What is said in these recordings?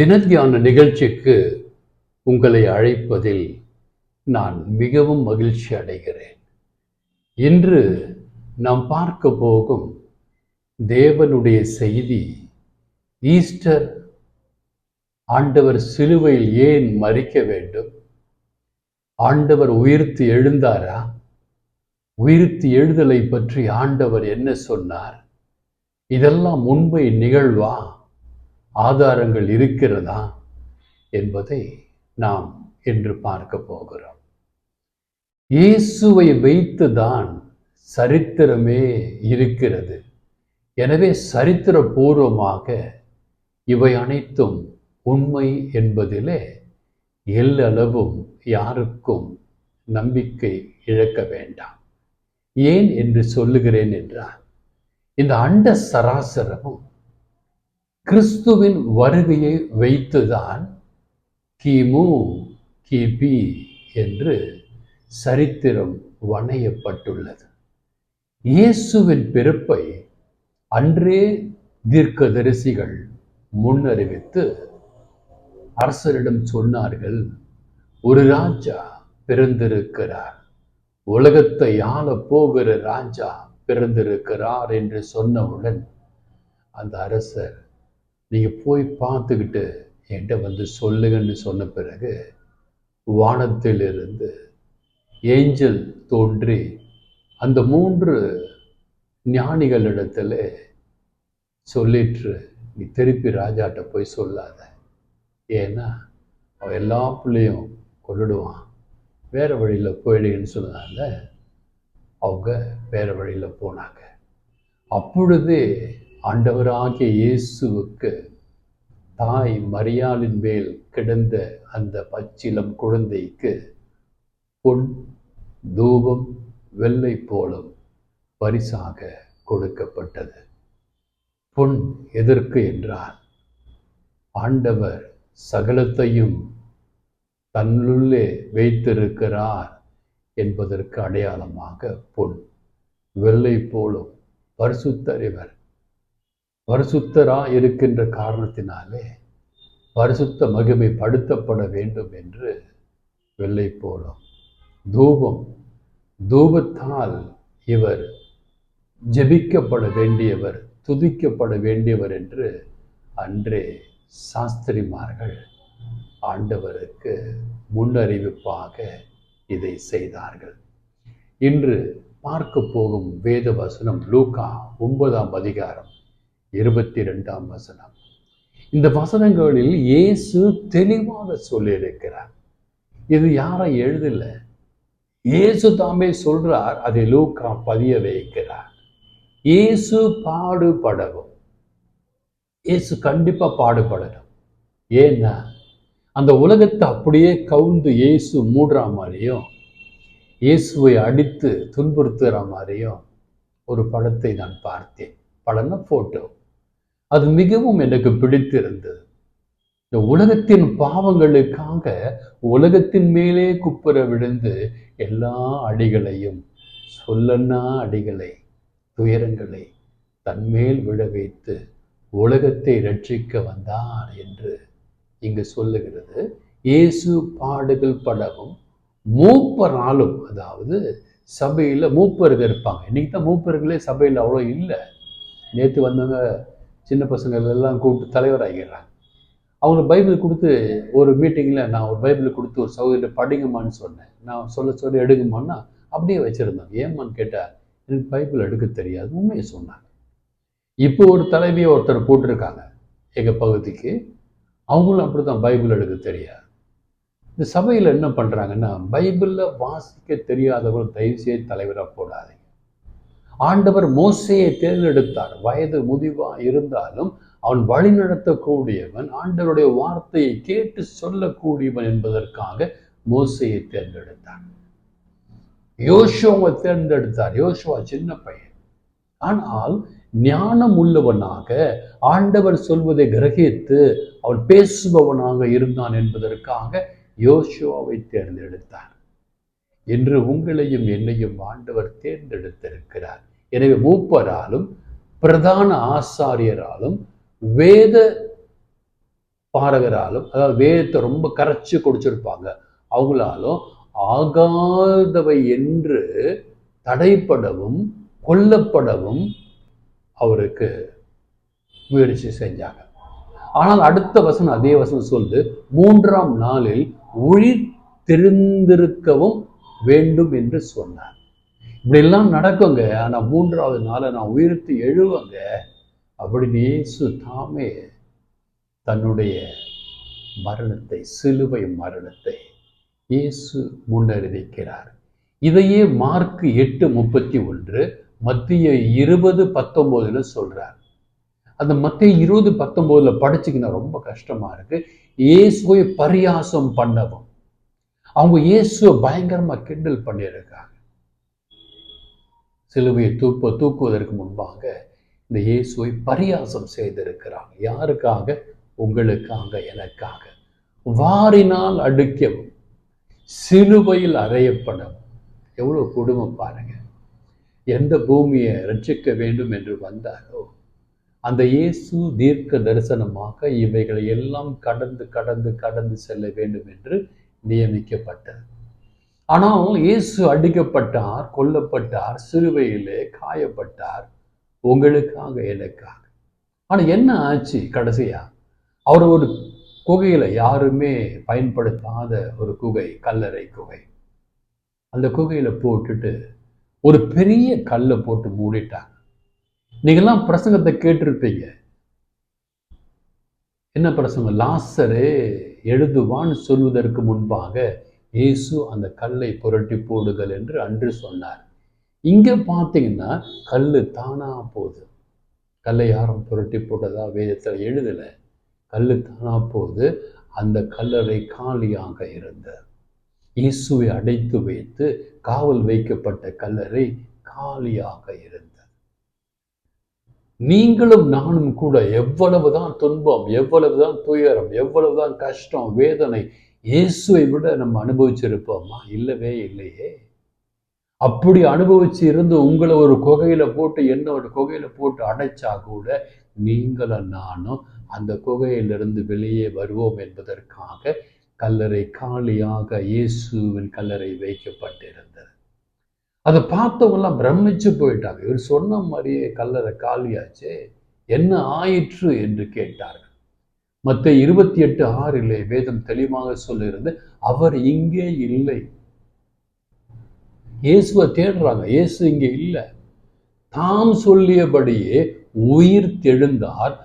தினத்தியான நிகழ்ச்சிக்கு உங்களை அழைப்பதில் நான் மிகவும் மகிழ்ச்சி அடைகிறேன். இன்று நாம் பார்க்க போகும் தேவனுடைய செய்தி ஈஸ்டர் ஆண்டவர் சிலுவையில் ஏன் மறிக்க வேண்டும்? ஆண்டவர் உயிர்த்து எழுந்தாரா? உயிர்த்து எழுதலை பற்றி ஆண்டவர் என்ன சொன்னார்? இதெல்லாம் உண்மை நிகழ்வா? ஆதாரங்கள் இருக்கிறதா என்பதை நாம் என்று பார்க்க போகிறோம். இயேசுவை வைத்துதான் சரித்திரமே இருக்கிறது. எனவே சரித்திர பூர்வமாக இவை அனைத்தும் உண்மை என்பதிலே எல்லளவும் யாருக்கும் நம்பிக்கை இழக்க வேண்டாம். ஏன் என்று சொல்லுகிறேன் என்றால் இந்த அண்ட சராசரமும் கிறிஸ்துவின் வருகையை வைத்துதான் கிமு கிபி என்று சரித்திரம் வணையப்பட்டுள்ளது. இயேசுவின் பிறப்பை அன்றே தீர்க்கதரிசிகள் முன்னறிவித்து அரசரிடம் சொன்னார்கள் ஒரு ராஜா பிறந்திருக்கிறார். உலகத்தை ஆள போகிற ராஜா பிறந்திருக்கிறார் என்று சொன்னவுடன் அந்த அரசர் நீங்கள் போய் பார்த்துக்கிட்டு என்கிட்ட வந்து சொல்லுங்கன்னு சொன்ன பிறகு வானத்திலிருந்து ஏஞ்சல் தோன்றி அந்த மூன்று ஞானிகளிடத்துல சொல்லிட்டு நீ திருப்பி ராஜாட்ட போய் சொல்லாத. ஏன்னா அவன் எல்லா பிள்ளையும் கொண்டுடுவான் வேறு வழியில் போயிடுன்னு சொன்னதால அவங்க வேறு வழியில் போனாங்க. அப்பொழுதே ஆண்டவராகிய இயேசுவுக்கு தாய் மரியாளின் மேல் கிடந்த அந்த பச்சிலம் குழந்தைக்கு பொன் தூபம் வெள்ளை போலும் பரிசாக கொடுக்கப்பட்டது. பொன் எதற்கு என்றால் ஆண்டவர் சகலத்தையும் தன்னுள்ளே வைத்திருக்கிறார் என்பதற்கு அடையாளமாக பொன் வெள்ளை போலும் பரிசுத்தறிவர் பரிசுத்தரா இருக்கின்ற காரணத்தினாலே பரிசுத்த மகிமை படுத்தப்பட வேண்டும் என்று வெள்ளை போலும். தூபம். தூபத்தால் இவர் ஜெபிக்கப்பட வேண்டியவர் துதிக்கப்பட வேண்டியவர் என்று அன்றே சாஸ்திரிமார்கள் ஆண்டவருக்கு முன்னறிவிப்பாக இதை செய்தார்கள். இன்று பார்க்க போகும் வேத வசனம் லூகா ஒன்பதாம் அதிகாரம். இருபத்தி ரெண்டாம் வசனம். இந்த வசனங்களில் இயேசு தெளிவாக சொல்லியிருக்கிறார். இது யாரை எழுதல. இயேசு தாமே சொல்றார் அதை லூக்கா பதிய வைக்கிறார். இயேசு பாடுபடவும். இயேசு கண்டிப்பா பாடுபடணும். ஏன்னா அந்த உலகத்தை அப்படியே கவுந்து இயேசு மூடுற மாதிரியும் இயேசுவை அடித்து துன்புறுத்துகிற மாதிரியும் ஒரு படத்தை நான் பார்த்தேன். படம்னா போட்டோ அது மிகவும் எனக்கு பிடித்திருந்தது. இந்த உலகத்தின் பாவங்களுக்காக உலகத்தின் மேலே குப்புற விழுந்து எல்லா அடிகளையும் சொல்லன்னா அடிகளை துயரங்களை தன்மேல் விழ வைத்து உலகத்தை ரட்சிக்க வந்தார் என்று இங்கு சொல்லுகிறது. இயேசு பாடுகள் படவும் மூப்பராலும் அதாவது சபையில் மூப்பர்கள் இருப்பாங்க. இன்னைக்கு தான் மூப்பர்களே சபையில் அவ்வளோ இல்லை. நேற்று வந்தவங்க சின்ன பசங்கள் எல்லாம் கூப்பிட்டு தலைவராகிறாங்க அவங்க பைபிள் கொடுத்து ஒரு மீட்டிங்கில் நான் ஒரு பைபிள் கொடுத்து ஒரு சகோதரி படிங்கம்மான்னு சொன்னேன். நான் சொல்ல சொல்ல எடுங்கம்மான்னா அப்படியே வச்சுருந்தாங்க. ஏம்மான்னு கேட்டால் எனக்கு பைபிள் எடுக்க தெரியாது உண்மையை சொன்னாங்க. இப்போ ஒரு தலைவியை ஒருத்தர் போட்டிருக்காங்க எங்கள் பகுதிக்கு. அவங்களும் அப்படி தான் பைபிள் எடுக்க தெரியாது. இந்த சபையில் என்ன பண்ணுறாங்கன்னா பைபிளில் வாசிக்க தெரியாதவர்கள் தயவுசெய்து தலைவராக போடாதீங்க. ஆண்டவர் மோசையை தேர்ந்தெடுத்தார். வயது முதிவா இருந்தாலும் அவன் வழி நடத்தக்கூடியவன் ஆண்டவருடைய வார்த்தையை கேட்டு சொல்லக்கூடியவன் என்பதற்காக மோசையை தேர்ந்தெடுத்தார். யோசுவாவை தேர்ந்தெடுத்தார். யோசுவா சின்ன பையன். ஆனால் ஞானம் உள்ளவனாக ஆண்டவர் சொல்வதை கிரகித்து அவன் பேசுபவனாக இருந்தான் என்பதற்காக யோசுவாவை தேர்ந்தெடுத்தார். என்று உங்களையும் என்னையும் ஆண்டவர் தேர்ந்தெடுத்திருக்கிறார். எனவே மூப்பராலும் பிரதான ஆசாரியராலும் வேத பாரகராலும் அதாவது வேதத்தை ரொம்ப கரைச்சி குடிச்சிருப்பாங்க அவங்களாலும் ஆகாதவை என்று தடைப்படவும் கொல்லப்படவும் அவருக்கு முயற்சி செஞ்சாங்க. ஆனால் அடுத்த வசனம் அதே வசனம் சொல்லுது மூன்றாம் நாளில் உயிர் தெரிந்திருக்கவும் வேண்டும் என்று சொன்னார். இப்படியெல்லாம் நடக்குங்க. ஆனால் மூன்றாவது நாளை நான் உயிர்த்து எழுவங்க. அப்படின்னு இயேசு தாமே தன்னுடைய மரணத்தை சிலுவை மரணத்தை இயேசு முன்னறிவிக்கிறார். இதையே மார்க் எட்டு முப்பத்தி ஒன்று மத்திய இருபது பத்தொம்போதுல சொல்றார். அந்த மத்திய இருபது பத்தொம்போதுல படிச்சுக்கினா ரொம்ப கஷ்டமா இருக்கு. இயேசுவை பரியாசம் பண்ணவும். அவங்க இயேசுவை பயங்கரமா கிண்டல் பண்ணியிருக்காங்க. சிலுவையை தூப்ப தூக்குவதற்கு முன்பாக இந்த இயேசுவை பரியாசம் செய்திருக்கிறாங்க. யாருக்காக? உங்களுக்காக எனக்காக. வாரினால் அடுக்கவும் சிலுவையில் அறையப்படவும். எவ்வளோ குடும்பம் பாருங்க. எந்த பூமியை ரட்சிக்க வேண்டும் என்று வந்தாரோ அந்த இயேசு தீர்க்க தரிசனமாக இவைகளை எல்லாம் கடந்து கடந்து கடந்து செல்ல வேண்டும் என்று நியமிக்கப்பட்டது. ஆனால் இயேசு அடிக்கப்பட்டார் கொல்லப்பட்டார் சிலுவையிலே காயப்பட்டார். உங்களுக்காக எனக்காக. ஆனால் என்ன ஆச்சு கடைசியா? அவர் ஒரு குகையில யாருமே பயன்படுத்தாத ஒரு குகை கல்லறை குகை. அந்த குகையில போட்டுட்டு ஒரு பெரிய கல்லை போட்டு மூடிட்டாங்க. நீங்கள்லாம் பிரசங்கத்தை கேட்டிருப்பீங்க. என்ன பிரசங்கம்? லாசரே எழுதுவான்னு சொல்வதற்கு முன்பாக இயேசு அந்த கல்லை புரட்டி போடுதல் என்று அன்று சொன்னார். இங்க பார்த்தீங்கன்னா கல் தானா போகுது. கல்லை யாரும் புரட்டி போட்டதா வேதத்தில் எழுதலை. கல் தானா போகுது. அந்த கல்லறை காலியாக இருந்தது. இயேசுவை அடைத்து வைத்து காவல் வைக்கப்பட்ட கல்லறை காலியாக இருந்தது. நீங்களும் நானும் கூட எவ்வளவுதான் துன்பம் எவ்வளவுதான் துயரம் எவ்வளவுதான் கஷ்டம் வேதனை இயேசுவை விட நம்ம அனுபவிச்சிருப்போமா? இல்லவே இல்லையே. அப்படி அனுபவிச்சு இருந்து உங்களை ஒரு குகையில போட்டு என்ன ஒரு குகையில போட்டு அடைச்சா கூட நீங்களும் நானும் அந்த குகையிலிருந்து வெளியே வருவோம் என்பதற்காக கல்லறை காலியாக இயேசுவின் கல்லறை வைக்கப்பட்டிருந்தது. அதை பார்த்தவங்கலாம் பிரமிச்சு போயிட்டாங்க. இவர் சொன்ன மாதிரியே கல்லறை காலியாச்சே என்ன ஆயிற்று என்று கேட்டார்கள். மற்ற இருபத்தி எட்டு ஆறிலே வேதம் தெளிவாக சொல்லியிருந்து அவர் இங்கே இல்லை. இயேசுவை தேடுறாங்க. இயேசு இங்கே இல்லை. தாம் சொல்லியபடியே உயிர் தெழுந்தார்.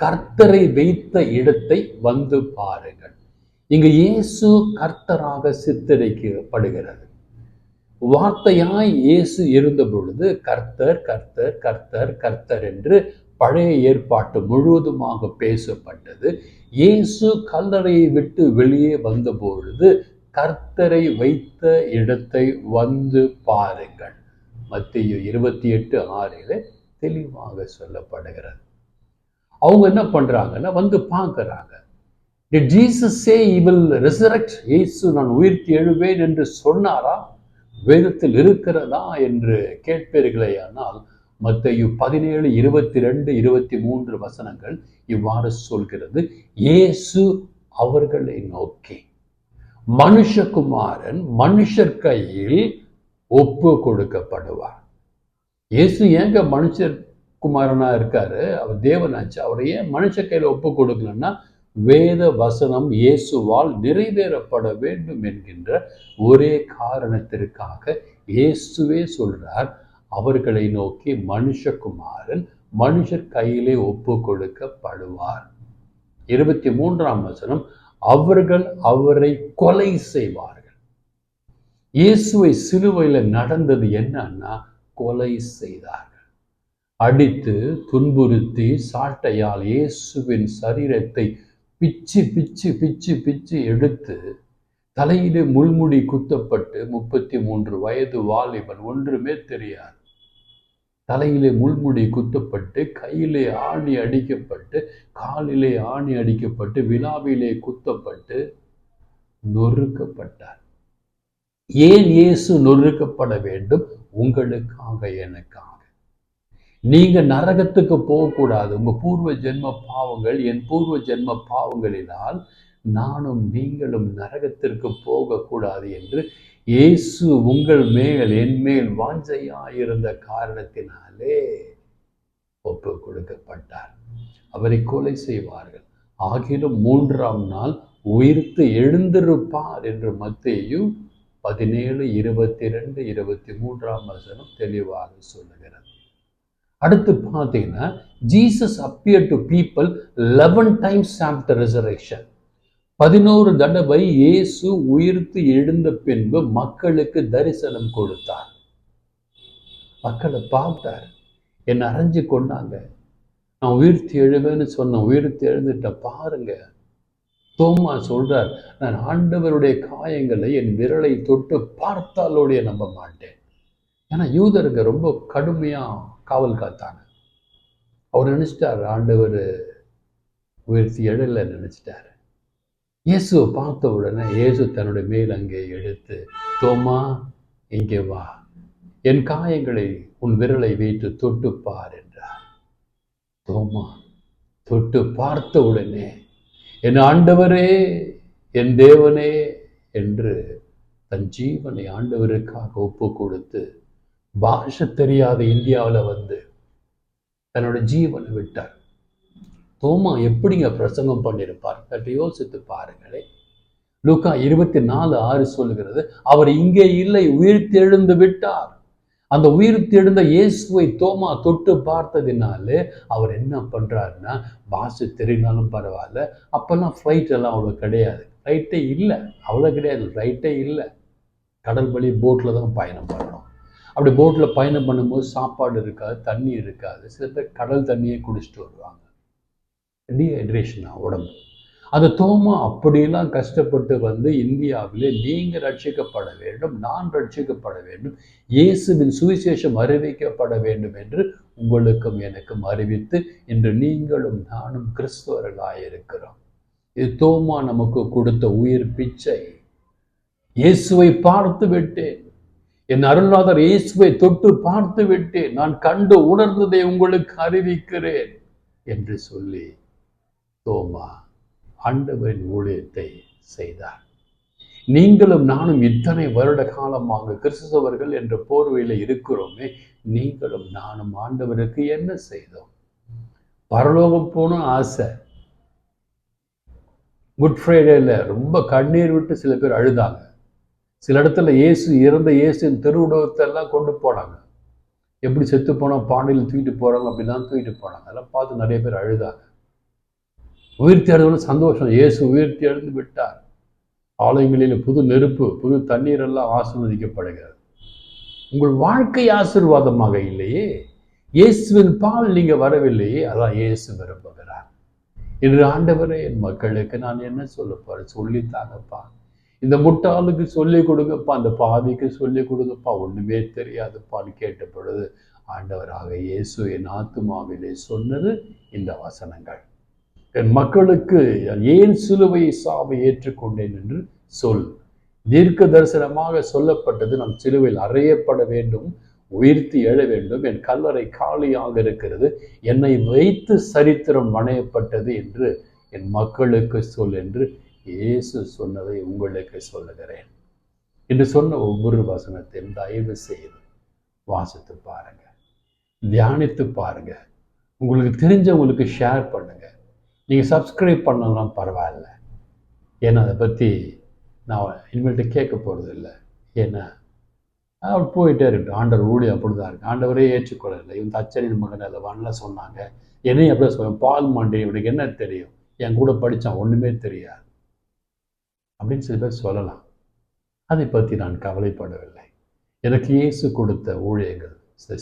கர்த்தரை வைத்த இடத்தை வந்து பாருங்கள். இங்கு இயேசு கர்த்தராக சித்தரிக்கப்படுகிறது. வார்த்தையாய் இயேசு இருந்த பொழுது கர்த்தர் கர்த்தர் கர்த்தர் கர்த்தர் என்று பழைய ஏற்பாட்டு முழுவதுமாக பேசப்பட்டது. இயேசு கல்லறையை விட்டு வெளியே வந்த பொழுது கர்த்தரை வைத்த இடத்தை வந்து பாருங்கள். மத்திய இருபத்தி எட்டு ஆறில் தெளிவாக சொல்லப்படுகிறது. அவங்க என்ன பண்றாங்கன்னா வந்து பார்க்கறாங்க. ஜீசஸ் சே இவில் ரிசரக்ட் இயேசு நான் உயிர்த்தி எழுவேன் என்று சொன்னாரா? வேதத்தில் இருக்கிறதா? என்று கேட்பீர்களே ஆனால் மத்தையு பதினேழு இருபத்தி ரெண்டு இருபத்தி மூன்று வசனங்கள் இவ்வாறு சொல்கிறது. இயேசு அவர்களை நோக்கி மனுஷகுமாரன் மனுஷர் கையில் ஒப்பு கொடுக்கப்படுவார். இயேசு ஏங்க மனுஷர் குமாரனா இருக்காரு? அவர் தேவனாச்சு? அவரை ஏன் மனுஷ கையில் ஒப்பு கொடுக்கலன்னா வேத வசனம் இயேசுவால் நிறைவேறப்பட வேண்டும் என்கின்ற ஒரே காரணத்திற்காக இயேசுவே சொல்றார். அவர்களை நோக்கி மனுஷகுமாரன் மனுஷர் கையிலே ஒப்பு கொடுக்கப்படுவார் இருபத்தி மூன்றாம் வசனம் அவர்கள் அவரை கொலை செய்வார்கள். இயேசுவை சிலுவையில் நடந்தது என்னன்னா கொலை செய்தார்கள். அடித்து துன்புறுத்தி சாட்டையால் இயேசுவின் சரீரத்தை பிச்சு பிச்சு பிச்சு பிச்சு எடுத்து தலையிலே முள்முடி குத்தப்பட்டு முப்பத்தி மூன்று வயது வாலிபன் ஒன்றுமே தெரியாது. தலையிலே முள்முடி குத்தப்பட்டு கையிலே ஆணி அடிக்கப்பட்டு காலிலே ஆணி அடிக்கப்பட்டு விழாவிலே குத்தப்பட்டு நொறுக்கப்பட்டார். ஏன் இயேசு நொறுக்கப்பட வேண்டும்? உங்களுக்காக எனக்காக. நீங்க நரகத்துக்கு போகக்கூடாது. உங்க பூர்வ ஜென்ம பாவங்கள் என் பூர்வ ஜென்ம பாவங்களினால் நானும் நீங்களும் நரகத்திற்கு போகக்கூடாது என்று இயேசு உங்கள் மேல் என் மேல் வாஞ்சையாயிருந்த காரணத்தினாலே ஒப்பு கொடுக்கப்பட்டார் அவரை கொலை செய்வார்கள். ஆகிலும் மூன்றாம் நாள் உயிர்த்து எழுந்திருப்பார் என்று மத்தேயு பதினேழு இருபத்தி ரெண்டு இருபத்தி மூன்றாம் வசனம் தெளிவாக சொல்லுகிறது. அடுத்து பார்த்தீங்கன்னா Jesus appear to people eleven times after resurrection பதினோரு தடவை இயேசு உயிர்த்து எழுந்த பின்பு மக்களுக்கு தரிசனம் கொடுத்தார். மக்களை பார்த்தார். என்னை அரைஞ்சு கொண்டாங்க. நான் உயிர்த்து எழுவேன்னு சொன்னேன். உயிர்த்து எழுந்துட்டேன் பாருங்க. தோமா சொல்றார் நான் ஆண்டவருடைய காயங்களை என் விரலை தொட்டு பார்த்தாலோடைய நம்ப மாட்டேன். ஏன்னா யூதருங்க ரொம்ப கடுமையா காவல் காத்தாங்க. அவர் நினைச்சிட்டார் ஆண்டவர் உயர்த்தி எழல நினைச்சிட்டாரு. இயேசுவை பார்த்த உடனே இயேசு தன்னுடைய மேல் அங்கே எடுத்து தோமா இங்கே வா. என் காயங்களை உன் விரலை வைத்து தொட்டு பார் என்றார். தோமா தொட்டு பார்த்த உடனே என் ஆண்டவரே என் தேவனே என்று தன் ஜீவனை ஆண்டவருக்காக ஒப்பு கொடுத்து பாஷை தெரியாத இந்தியாவில் வந்து தன்னோட ஜீவனை விட்டார். தோமா எப்படிங்க பிரசங்கம் பண்ணியிருப்பார் சற்று யோசித்து பாருங்களே. லூக்கா இருபத்தி நாலு ஆறு சொல்லுகிறது அவர் இங்கே இல்லை உயிர் தெழுந்து விட்டார். அந்த உயிர் தெழுந்த இயேசுவை தோமா தொட்டு பார்த்ததினாலே அவர் என்ன பண்ணுறாருன்னா பாசு தெரியினாலும் பரவாயில்ல அப்போல்லாம் ஃப்ளைட் எல்லாம் அவ்வளோ கிடையாது. ஃப்ளைட்டே இல்லை அவ்வளோ கிடையாது ஃப்ளைட்டே இல்லை. கடல் வழி போட்டில் தான் பயணம் பண்ணணும். அப்படி போட்டில் பயணம் பண்ணும்போது சாப்பாடு இருக்காது தண்ணி இருக்காது. சில பேர் கடல் தண்ணியே குடிச்சிட்டு வருவாங்க. டீஹைட்ரேஷனா உடம்பு. அந்த தோமா அப்படியெல்லாம் கஷ்டப்பட்டு வந்து இந்தியாவிலே நீங்கள் ரட்சிக்கப்பட வேண்டும் நான் ரட்சிக்கப்பட வேண்டும் இயேசுவின் சுவிசேஷம் அறிவிக்கப்பட வேண்டும் என்று உங்களுக்கும் எனக்கும் அறிவித்து இன்று நீங்களும் நானும் கிறிஸ்தவர்களாயிருக்கிறோம் இது தோமா நமக்கு கொடுத்த உயிர் பிச்சை. இயேசுவை பார்த்து விட்டேன். என் அருள்நாதர் இயேசுவை தொட்டு பார்த்து விட்டேன். நான் கண்டு உணர்ந்ததை உங்களுக்கு அறிவிக்கிறேன் என்று சொல்லி தோமா ஆண்டவரின் ஊழியத்தை செய்தார். நீங்களும் நானும் இத்தனை வருட காலமாக கிறிஸ்தவர்கள் என்ற போர்வையில் இருக்கிறோமே நீங்களும் நானும் ஆண்டவருக்கு என்ன செய்தோம்? பரலோகம் போன ஆசை. குட் ஃப்ரைடேல ரொம்ப கண்ணீர் விட்டு சில பேர் அழுதாங்க. சில இடத்துல இயேசு இறந்த இயேசுவின் திருவுடகத்தை எல்லாம் கொண்டு போனாங்க. எப்படி செத்து போனால் பாண்டியில் தூக்கிட்டு போகிறாங்க அப்படிலாம் தூக்கிட்டு போனாங்க. அதெல்லாம் பார்த்து நிறைய பேர் அழுதாங்க. உயிர்த்தி எழுந்தவன சந்தோஷம். இயேசு உயிர்த்தி எழுந்து விட்டார். ஆலயங்களில் புது நெருப்பு புது தண்ணீர் எல்லாம் ஆசீர்வதிக்கப்படுகிறது. உங்கள் வாழ்க்கை ஆசீர்வாதமாக இல்லையே. இயேசுவின் பால் நீங்கள் வரவில்லையே. அதான் இயேசு விரும்புகிறார். இன்று ஆண்டவரே என் மக்களுக்கு நான் என்ன சொல்ல சொல்லித்தாங்கப்பா இந்த முட்டாளுக்கு சொல்லி கொடுங்கப்பா. அந்த பாவிக்கு சொல்லி கொடுங்கப்பா. ஒன்றுமே தெரியாதுப்பான்னு கேட்ட பொழுது ஆண்டவராக இயேசு என் ஆத்துமாவிலே சொன்னது இந்த வசனங்கள். என் மக்களுக்கு ஏன் சிலுவை சாவை ஏற்றுக்கொண்டேன் என்று சொல். தீர்க்க தரிசனமாக சொல்லப்பட்டது நம் சிலுவையில் அறையப்பட வேண்டும் உயிர்த்தி எழ வேண்டும். என் கல்லறை காலியாக இருக்கிறது என்னை வைத்து சரித்திரம் வணையப்பட்டது என்று என் மக்களுக்கு சொல் என்று இயேசு சொன்னதை உங்களுக்கு சொல்லுகிறேன். என்று சொன்ன ஒவ்வொரு வசனத்தையும் தயவு செய்து வாசித்து பாருங்க. தியானித்து பாருங்க. உங்களுக்கு தெரிஞ்சவங்களுக்கு ஷேர் பண்ணுங்க. நீங்கள் சப்ஸ்கிரைப் பண்ணலாம் பரவாயில்ல. ஏன்னா அதை பற்றி நான் இனிமேல்ட்டு கேட்க போகிறது இல்லை ஏன்னா அவர் போயிட்டே இருக்கட்டும். ஆண்டவர் ஊழியம் அப்படி தான் இருக்கு. ஆண்டவரே ஏற்றுக்கொள்ளலை. இவன் தச்சனின் மகன் அல்லவான்லாம் சொன்னாங்க. என்னையும் அப்படியே சொல்லுவேன் பால் மாண்டி இவனுக்கு என்ன தெரியும்? என் கூட படித்தான் ஒன்றுமே தெரியாது. அப்படின்னு சில பேர் சொல்லலாம். அதை பற்றி நான் கவலைப்படவில்லை. எனக்கு இயேசு கொடுத்த ஊழியங்கள்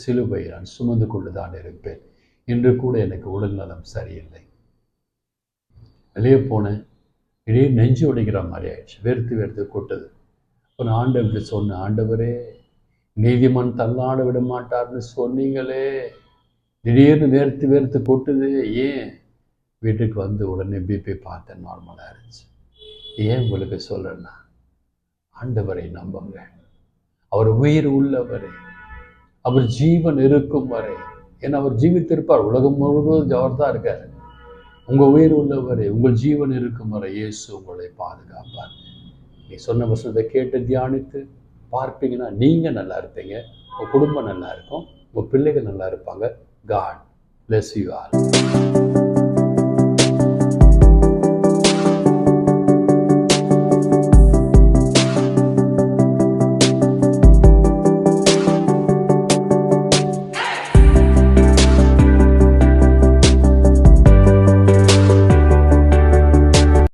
சிலுவை நான் சுமந்து கொண்டு தான் இருப்பேன். இன்று கூட எனக்கு உடல் நலம் சரியில்லை. வெளியே போனேன். இடையே நெஞ்சு உடைக்கிற மாதிரி ஆயிடுச்சு. வெறுத்து வெறுத்து கொட்டுது. ஒரு ஆண்டவர்கிட்ட சொன்ன ஆண்டவரே நீதிமன் தள்ளாட விட மாட்டார்னு சொன்னீங்களே. திடீர்னு வேர்த்து வேர்த்து கொட்டுது. ஏன்? வீட்டுக்கு வந்து உடனே பிபி பார்த்தேன் நார்மலாக இருந்துச்சு. ஏன் உங்களுக்கு சொல்கிறேன்னா ஆண்டவரை நம்புங்க. அவர் உயிர் உள்ளவர். அவர் ஜீவன் இருக்கும் வரை. ஏன்னா அவர் ஜீவித்திருப்பார். உலகம் முழுவதும் அவர் தான் இருக்கார். உங்கள் உயிர் உள்ளவரை உங்கள் ஜீவன் இருக்கும் வரை இயேசு உங்களை பாதுகாப்பார். நீ சொன்ன வசனத்தை கேட்டு தியானித்து பார்ப்பீங்கன்னா நீங்கள் நல்லா இருப்பீங்க உங்கள் குடும்பம் நல்லா இருக்கும் உங்கள் பிள்ளைகள் நல்லா இருப்பாங்க. God bless you are